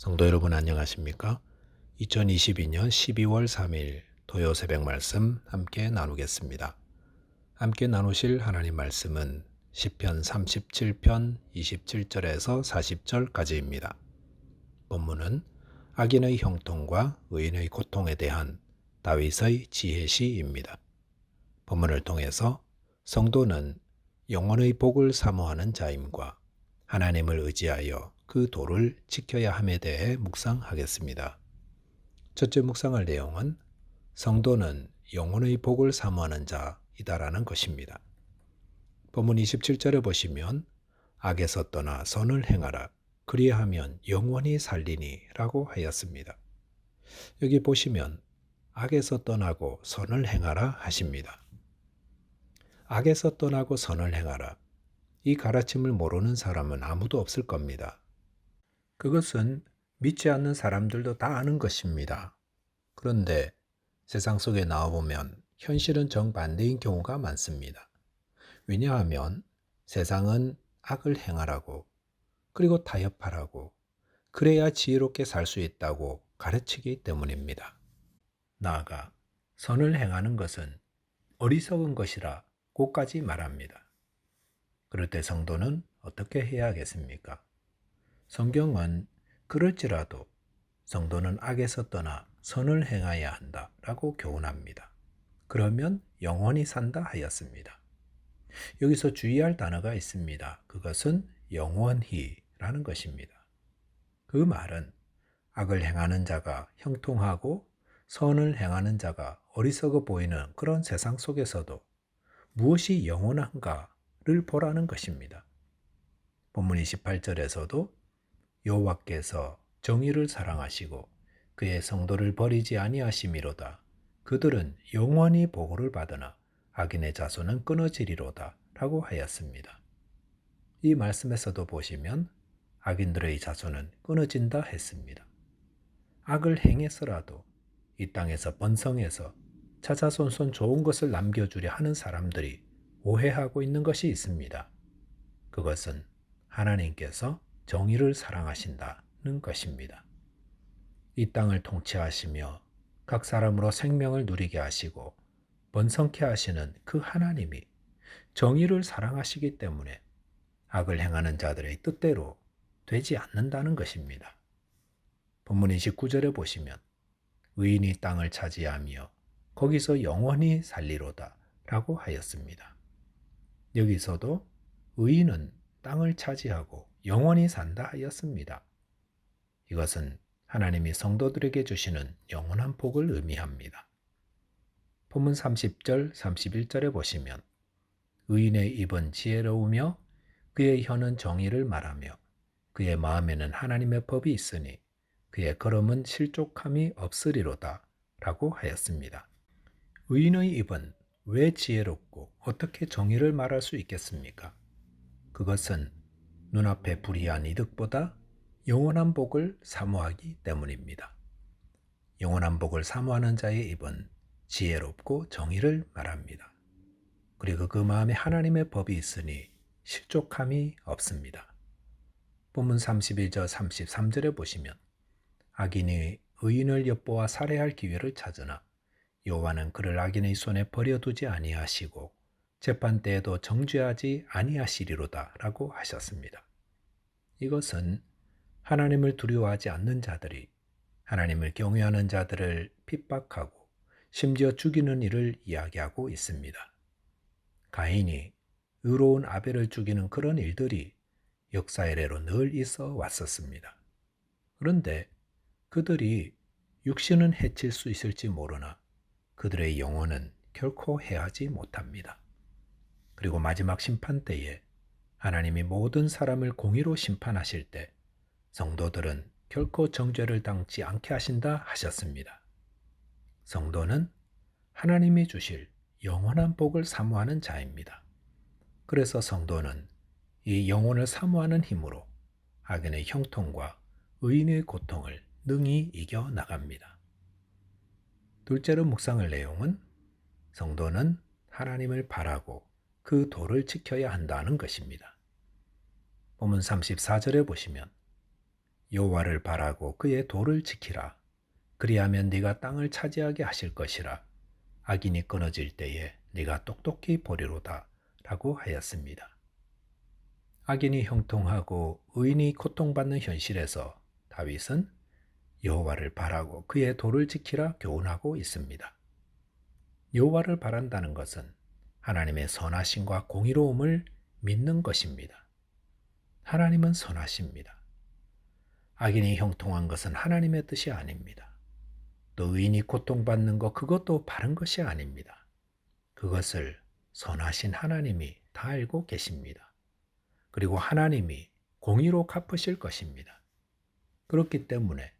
성도 여러분 안녕하십니까? 2022년 12월 3일 토요 새벽 말씀 함께 나누겠습니다. 함께 나누실 하나님 말씀은 시편 37편 27절에서 40절까지입니다. 본문은 악인의 형통과 의인의 고통에 대한 다윗의 지혜시입니다. 본문을 통해서 성도는 영혼의 복을 사모하는 자임과 하나님을 의지하여 그 도를 지켜야 함에 대해 묵상하겠습니다. 첫째 묵상할 내용은 성도는 영혼의 복을 사모하는 자이다라는 것입니다. 본문 27절에 보시면 악에서 떠나 선을 행하라 그리하면 영원히 살리니 라고 하였습니다. 여기 보시면 악에서 떠나고 선을 행하라 하십니다. 악에서 떠나고 선을 행하라. 이 가르침을 모르는 사람은 아무도 없을 겁니다. 그것은 믿지 않는 사람들도 다 아는 것입니다. 그런데 세상 속에 나와보면 현실은 정반대인 경우가 많습니다. 왜냐하면 세상은 악을 행하라고 그리고 타협하라고 그래야 지혜롭게 살 수 있다고 가르치기 때문입니다. 나아가 선을 행하는 것은 어리석은 것이라 고까지 말합니다. 그럴 때 성도는 어떻게 해야 하겠습니까? 성경은 그럴지라도 성도는 악에서 떠나 선을 행하여야 한다 라고 교훈합니다. 그러면 영원히 산다 하였습니다. 여기서 주의할 단어가 있습니다. 그것은 영원히 라는 것입니다. 그 말은 악을 행하는 자가 형통하고 선을 행하는 자가 어리석어 보이는 그런 세상 속에서도 무엇이 영원한가를 보라는 것입니다. 본문 28절에서도 여호와께서 정의를 사랑하시고 그의 성도를 버리지 아니하심이로다. 그들은 영원히 보고를 받으나 악인의 자손은 끊어지리로다. 라고 하였습니다. 이 말씀에서도 보시면 악인들의 자손은 끊어진다 했습니다. 악을 행해서라도 이 땅에서 번성해서 차차손손 좋은 것을 남겨주려 하는 사람들이 오해하고 있는 것이 있습니다. 그것은 하나님께서 정의를 사랑하신다는 것입니다. 이 땅을 통치하시며 각 사람으로 생명을 누리게 하시고 번성케 하시는 그 하나님이 정의를 사랑하시기 때문에 악을 행하는 자들의 뜻대로 되지 않는다는 것입니다. 본문 29절에 보시면 의인이 땅을 차지하며 거기서 영원히 살리로다 라고 하였습니다. 여기서도 의인은 땅을 차지하고 영원히 산다 하였습니다. 이것은 하나님이 성도들에게 주시는 영원한 복을 의미합니다. 본문 30절, 31절에 보시면 의인의 입은 지혜로우며 그의 혀는 정의를 말하며 그의 마음에는 하나님의 법이 있으니 그의 걸음은 실족함이 없으리로다 라고 하였습니다. 의인의 입은 왜 지혜롭고 어떻게 정의를 말할 수 있겠습니까? 그것은 눈앞에 불이한 이득보다 영원한 복을 사모하기 때문입니다. 영원한 복을 사모하는 자의 입은 지혜롭고 정의를 말합니다. 그리고 그 마음에 하나님의 법이 있으니 실족함이 없습니다. 본문 31절 33절에 보시면 악인이 의인을 엿보아 살해할 기회를 찾으나 여호와는 그를 악인의 손에 버려두지 아니하시고 재판 때에도 정죄하지 아니하시리로다라고 하셨습니다. 이것은 하나님을 두려워하지 않는 자들이 하나님을 경외하는 자들을 핍박하고 심지어 죽이는 일을 이야기하고 있습니다. 가인이 의로운 아벨을 죽이는 그런 일들이 역사 이래로 늘 있어 왔었습니다. 그런데 그들이 육신은 해칠 수 있을지 모르나 그들의 영혼은 결코 해하지 못합니다. 그리고 마지막 심판 때에 하나님이 모든 사람을 공의로 심판하실 때 성도들은 결코 정죄를 당치 않게 하신다 하셨습니다. 성도는 하나님이 주실 영원한 복을 사모하는 자입니다. 그래서 성도는 이 영혼을 사모하는 힘으로 악인의 형통과 의인의 고통을 능히 이겨 나갑니다. 둘째로 묵상할 내용은 성도는 하나님을 바라고 그 도를 지켜야 한다는 것입니다. 본문 34절에 보시면 여호와를 바라고 그의 도를 지키라. 그리하면 네가 땅을 차지하게 하실 것이라. 악인이 끊어질 때에 네가 똑똑히 보리로다. 라고 하였습니다. 악인이 형통하고 의인이 고통받는 현실에서 다윗은 여호와를 바라고 그의 도를 지키라 교훈하고 있습니다. 여호와를 바란다는 것은 하나님의 선하심과 공의로움을 믿는 것입니다. 하나님은 선하십니다. 악인이 형통한 것은 하나님의 뜻이 아닙니다. 또 의인이 고통받는 것 그것도 바른 것이 아닙니다. 그것을 선하신 하나님이 다 알고 계십니다. 그리고 하나님이 공의로 갚으실 것입니다. 그렇기 때문에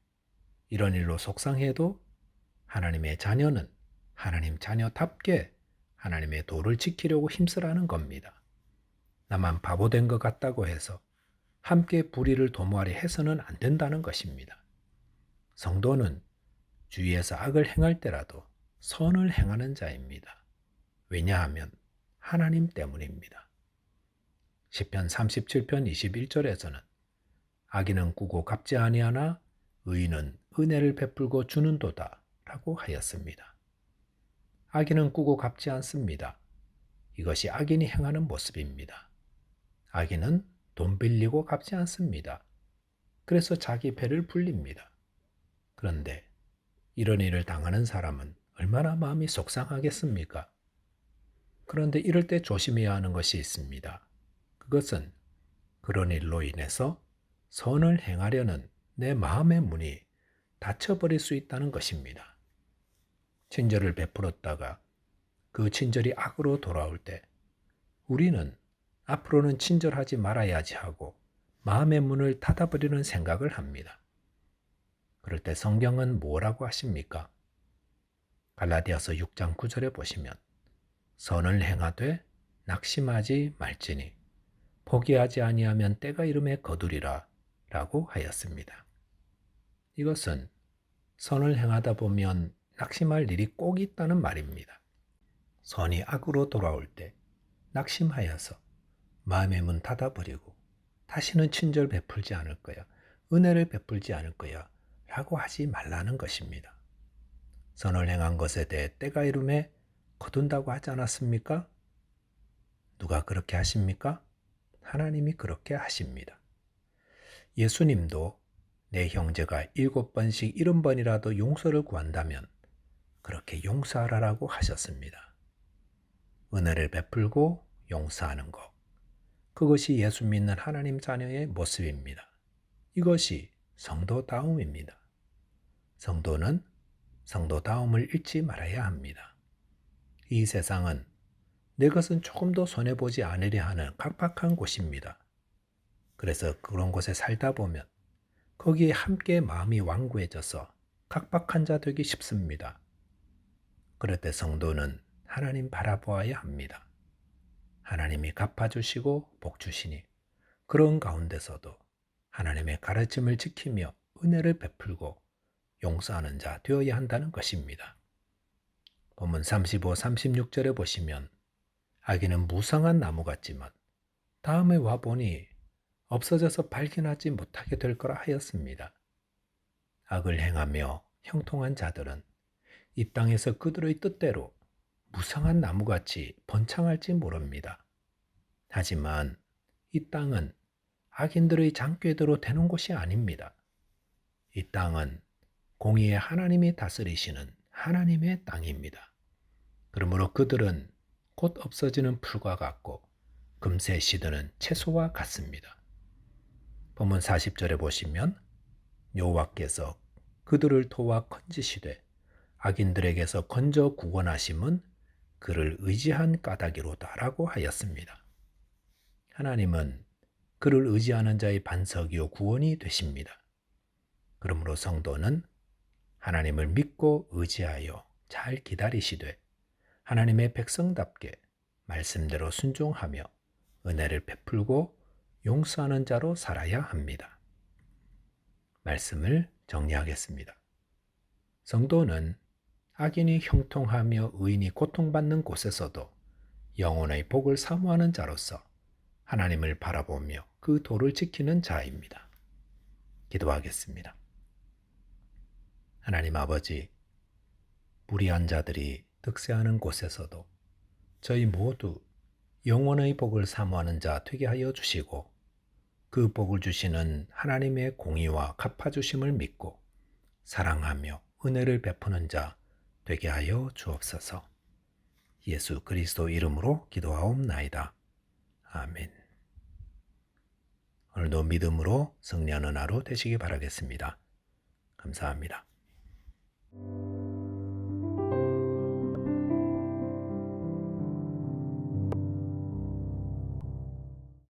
이런 일로 속상해도 하나님의 자녀는 하나님 자녀답게 하나님의 도를 지키려고 힘쓰라는 겁니다. 나만 바보된 것 같다고 해서 함께 불의를 도모하려 해서는 안 된다는 것입니다. 성도는 주위에서 악을 행할 때라도 선을 행하는 자입니다. 왜냐하면 하나님 때문입니다. 10편 37편 21절에서는 악인은 꾸고 갚지 아니하나 의인은 은혜를 베풀고 주는도다 라고 하였습니다. 악인은 꾸고 갚지 않습니다. 이것이 악인이 행하는 모습입니다. 악인은 돈 빌리고 갚지 않습니다. 그래서 자기 배를 불립니다. 그런데 이런 일을 당하는 사람은 얼마나 마음이 속상하겠습니까? 그런데 이럴 때 조심해야 하는 것이 있습니다. 그것은 그런 일로 인해서 선을 행하려는 내 마음의 문이 닫혀버릴 수 있다는 것입니다. 친절을 베풀었다가 그 친절이 악으로 돌아올 때 우리는 앞으로는 친절하지 말아야지 하고 마음의 문을 닫아버리는 생각을 합니다. 그럴 때 성경은 뭐라고 하십니까? 갈라디아서 6장 9절에 보시면 선을 행하되 낙심하지 말지니 포기하지 아니하면 때가 이름에 거두리라 라고 하였습니다. 이것은 선을 행하다 보면 낙심할 일이 꼭 있다는 말입니다. 선이 악으로 돌아올 때 낙심하여서 마음의 문 닫아버리고 다시는 친절 베풀지 않을 거야. 은혜를 베풀지 않을 거야. 라고 하지 말라는 것입니다. 선을 행한 것에 대해 때가 이름에 거둔다고 하지 않았습니까? 누가 그렇게 하십니까? 하나님이 그렇게 하십니다. 예수님도 내 형제가 일곱 번씩 일흔 번이라도 용서를 구한다면 그렇게 용서하라라고 하셨습니다. 은혜를 베풀고 용서하는 것. 그것이 예수 믿는 하나님 자녀의 모습입니다. 이것이 성도다움입니다. 성도는 성도다움을 잃지 말아야 합니다. 이 세상은 내 것은 조금도 손해보지 않으려 하는 각박한 곳입니다. 그래서 그런 곳에 살다 보면 거기에 함께 마음이 완고해져서 각박한 자 되기 쉽습니다. 그럴 때 성도는 하나님 바라보아야 합니다. 하나님이 갚아주시고 복주시니 그런 가운데서도 하나님의 가르침을 지키며 은혜를 베풀고 용서하는 자 되어야 한다는 것입니다. 본문 35, 36절에 보시면 아기는 무성한 나무 같지만 다음에 와보니 없어져서 발견하지 못하게 될 거라 하였습니다. 악을 행하며 형통한 자들은 이 땅에서 그들의 뜻대로 무성한 나무같이 번창할지 모릅니다. 하지만 이 땅은 악인들의 장궤도로 되는 곳이 아닙니다. 이 땅은 공의의 하나님이 다스리시는 하나님의 땅입니다. 그러므로 그들은 곧 없어지는 풀과 같고 금세 시드는 채소와 같습니다. 본문 40절에 보시면 여호와께서 그들을 도와 건지시되 악인들에게서 건져 구원하심은 그를 의지한 까닭이로다라고 하였습니다. 하나님은 그를 의지하는 자의 반석이요 구원이 되십니다. 그러므로 성도는 하나님을 믿고 의지하여 잘 기다리시되 하나님의 백성답게 말씀대로 순종하며 은혜를 베풀고 용서하는 자로 살아야 합니다. 말씀을 정리하겠습니다. 성도는 악인이 형통하며 의인이 고통받는 곳에서도 영혼의 복을 사모하는 자로서 하나님을 바라보며 그 도를 지키는 자입니다. 기도하겠습니다. 하나님 아버지, 무리한 자들이 득세하는 곳에서도 저희 모두 영원의 복을 사모하는 자 되게 하여 주시고 그 복을 주시는 하나님의 공의와 갚아주심을 믿고 사랑하며 은혜를 베푸는 자 되게 하여 주옵소서. 예수 그리스도 이름으로 기도하옵나이다. 아멘. 오늘도 믿음으로 승리하는 하루 되시기 바라겠습니다. 감사합니다.